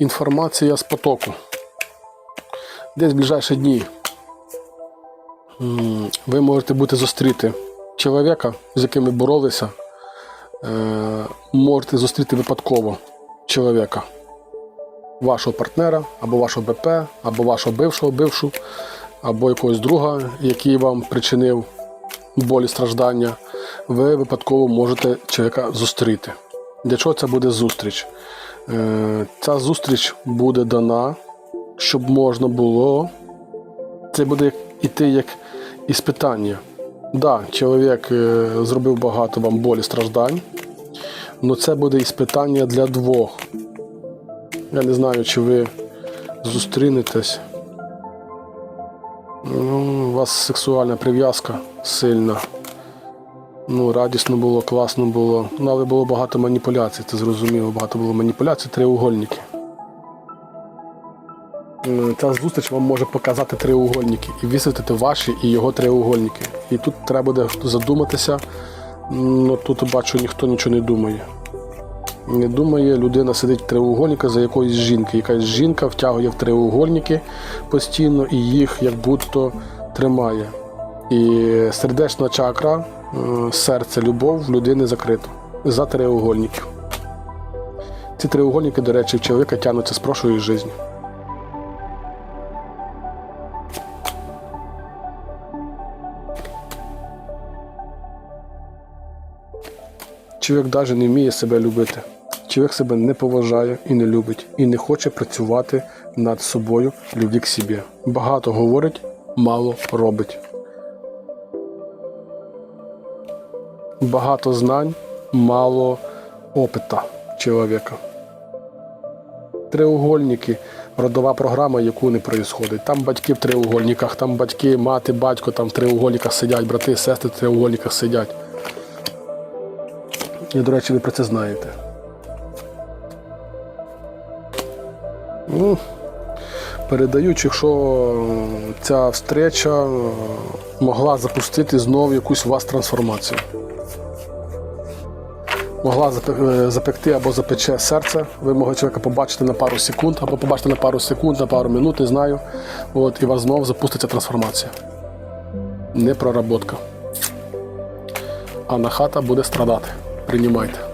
інформація з потоку. Десь в ближайші дні ви можете бути зустріти чоловіка, з яким ви боролися. Е, можете зустріти випадково чоловіка, вашого партнера, або вашого БП, або вашого бившого бившу, або якогось друга, який вам причинив болі страждання, ви випадково можете чоловіка зустріти. Для чого це буде зустріч? Е, Ця зустріч буде дана, щоб можна було. Це буде іти як іспитання. Да, чоловік е, зробив багато вам болі страждань, але це буде іспитання для двох. Я не знаю, чи ви зустрінетесь. Ну, у вас сексуальна прив'язка сильна. Ну, радісно було, класно було. Ну, але було багато маніпуляцій, це зрозуміло. Багато було маніпуляцій, треугольники. Ця зустріч вам може показати треугольники і висвітити ваші і його треугольники. І тут треба буде задуматися. Ну, тут бачу, ніхто нічого не думає. Не думає, людина сидить в треугольнику за якоюсь жінки. Якась жінка втягує в треугольники постійно і їх як будто тримає. І сердечна чакра, е, серце, любов людини закрито за треугольників. Ці треугольники, до речі, в чоловіка тягнуться з прошлої житті. Чоловік навіть не вміє себе любити. Чоловік себе не поважає і не любить, і не хоче працювати над собою в любві к собі. Багато говорить, мало робить. Багато знань, мало опита чоловіка. Треугольники родова програма, яку не проїсходить. Там батьки в треугольниках, там батьки, мати, батько там в треугольниках сидять, брати, сестри в треугольниках сидять. І, до речі, ви про це знаєте. Ну, передають, якщо ця встреча е, могла запустити знову якусь у вас трансформацію. Могла е, запекти або запече серце. Ви могли чоловіка побачити на пару секунд, або побачити на пару секунд, на пару минут, не знаю. От, і у вас знову запуститься трансформація. Не проработка. А на хата буде страдати. Приймайте.